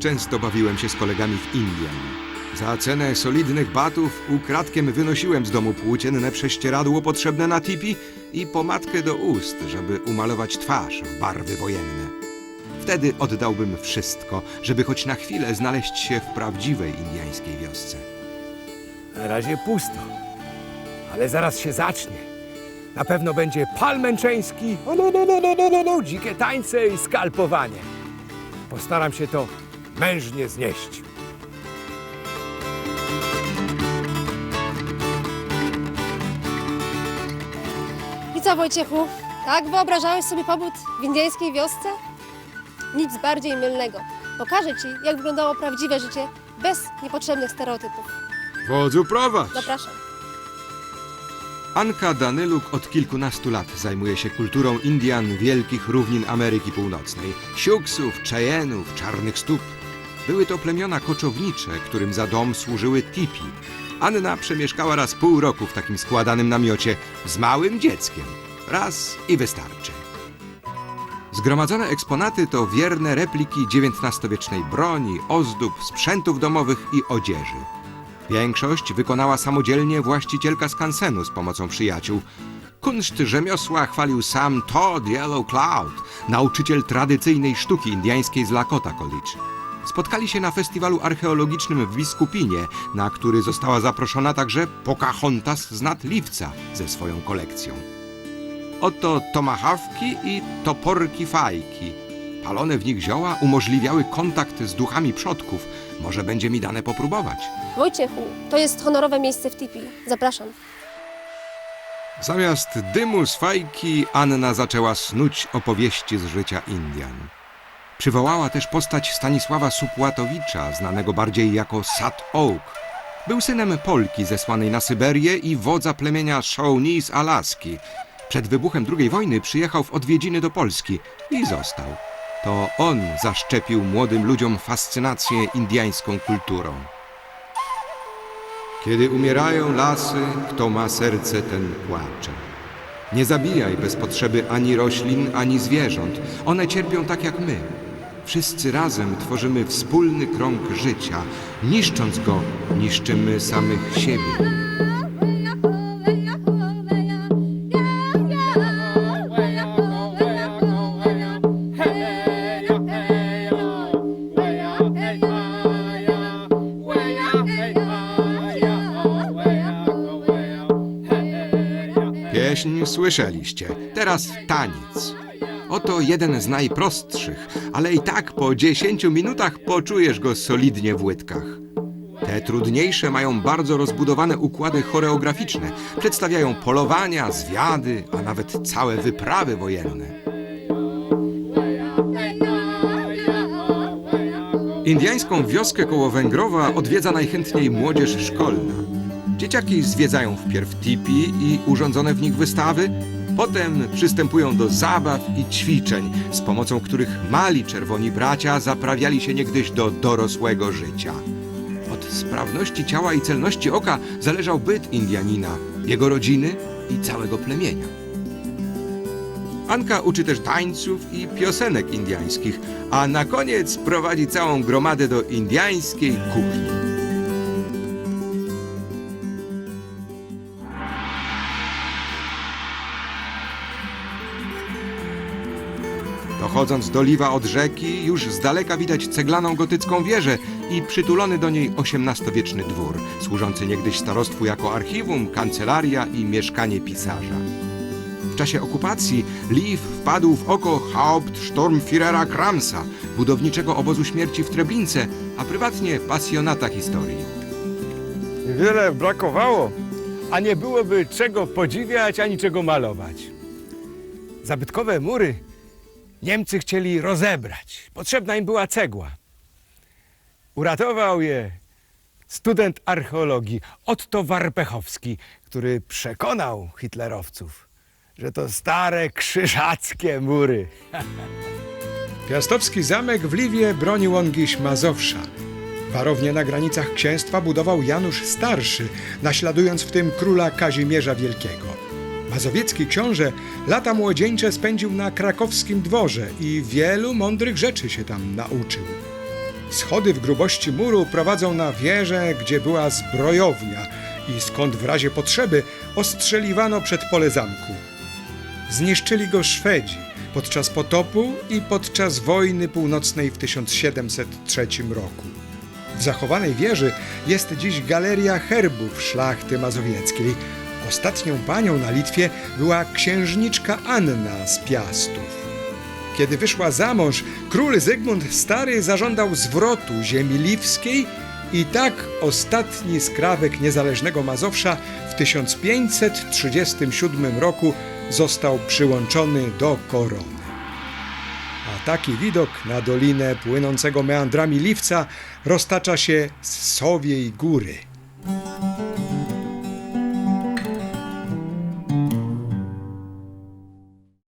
Często bawiłem się z kolegami w Indian. Za cenę solidnych batów ukradkiem wynosiłem z domu płócienne prześcieradło potrzebne na tipi i pomadkę do ust, żeby umalować twarz w barwy wojenne. Wtedy oddałbym wszystko, żeby choć na chwilę znaleźć się w prawdziwej indiańskiej wiosce. Na razie pusto. Ale zaraz się zacznie. Na pewno będzie pal męczeński, no, no, no, no, no, no, no, dzikie tańce i skalpowanie. Postaram się to mężnie znieść. I co, Wojciechu? Tak wyobrażałeś sobie pobyt w indyjskiej wiosce? Nic bardziej mylnego. Pokażę ci, jak wyglądało prawdziwe życie bez niepotrzebnych stereotypów. Wodzu prowadź! Zapraszam. Anka Danyluk od kilkunastu lat zajmuje się kulturą Indian wielkich równin Ameryki Północnej. Siuksów, Cheyenne'ów, Czarnych Stóp. Były to plemiona koczownicze, którym za dom służyły tipi. Anna przemieszkała raz pół roku w takim składanym namiocie z małym dzieckiem. Raz i wystarczy. Zgromadzone eksponaty to wierne repliki XIX-wiecznej broni, ozdób, sprzętów domowych i odzieży. Większość wykonała samodzielnie właścicielka skansenu z pomocą przyjaciół. Kunszt rzemiosła chwalił sam Todd Yellow Cloud, nauczyciel tradycyjnej sztuki indyjskiej z Lakota College. Spotkali się na festiwalu archeologicznym w Biskupinie, na który została zaproszona także Pocahontas z Nadliwca ze swoją kolekcją. Oto tomahawki i toporki fajki. Palone w nich zioła umożliwiały kontakt z duchami przodków. Może będzie mi dane popróbować. Wojciechu, to jest honorowe miejsce w tipi. Zapraszam. Zamiast dymu z fajki Anna zaczęła snuć opowieści z życia Indian. Przywołała też postać Stanisława Supłatowicza, znanego bardziej jako Sat Oak. Był synem Polki zesłanej na Syberię i wodza plemienia Shawnee z Alaski. Przed wybuchem II wojny przyjechał w odwiedziny do Polski i został. To on zaszczepił młodym ludziom fascynację indyjską kulturą. Kiedy umierają lasy, kto ma serce, ten płacze. Nie zabijaj bez potrzeby ani roślin, ani zwierząt. One cierpią tak jak my. Wszyscy razem tworzymy wspólny krąg życia. Niszcząc go, niszczymy samych siebie. Pieśń słyszeliście. Teraz taniec. Oto jeden z najprostszych, ale i tak po 10 minutach poczujesz go solidnie w łydkach. Te trudniejsze mają bardzo rozbudowane układy choreograficzne. Przedstawiają polowania, zwiady, a nawet całe wyprawy wojenne. Indiańską wioskę koło Węgrowa odwiedza najchętniej młodzież szkolna. Dzieciaki zwiedzają wpierw tipi i urządzone w nich wystawy, potem przystępują do zabaw i ćwiczeń, z pomocą których mali czerwoni bracia zaprawiali się niegdyś do dorosłego życia. Od sprawności ciała i celności oka zależał byt Indianina, jego rodziny i całego plemienia. Anka uczy też tańców i piosenek indiańskich, a na koniec prowadzi całą gromadę do indiańskiej kuchni. Dochodząc do liwa od rzeki, już z daleka widać ceglaną gotycką wieżę i przytulony do niej XVIII-wieczny dwór, służący niegdyś starostwu jako archiwum, kancelaria i mieszkanie pisarza. W czasie okupacji Liv wpadł w oko Hauptsturmführera Kramsa, budowniczego obozu śmierci w Treblince, a prywatnie pasjonata historii. Wiele brakowało, a nie byłoby czego podziwiać ani czego malować. Zabytkowe mury Niemcy chcieli rozebrać. Potrzebna im była cegła. Uratował je student archeologii Otto Warpechowski, który przekonał hitlerowców, że to stare krzyżackie mury. Piastowski zamek w Liwie bronił on dziś Mazowsza. Warownię na granicach księstwa budował Janusz Starszy, naśladując w tym króla Kazimierza Wielkiego. Mazowiecki książę lata młodzieńcze spędził na krakowskim dworze i wielu mądrych rzeczy się tam nauczył. Schody w grubości muru prowadzą na wieżę, gdzie była zbrojownia i skąd w razie potrzeby ostrzeliwano przed pole zamku. Zniszczyli go Szwedzi podczas potopu i podczas wojny północnej w 1703 roku. W zachowanej wieży jest dziś galeria herbów szlachty mazowieckiej. Ostatnią panią na Litwie była księżniczka Anna z Piastów. Kiedy wyszła za mąż, król Zygmunt Stary zażądał zwrotu ziemi liwskiej i tak ostatni skrawek niezależnego Mazowsza w 1537 roku został przyłączony do korony. A taki widok na dolinę płynącego meandrami Liwca roztacza się z Sowiej Góry.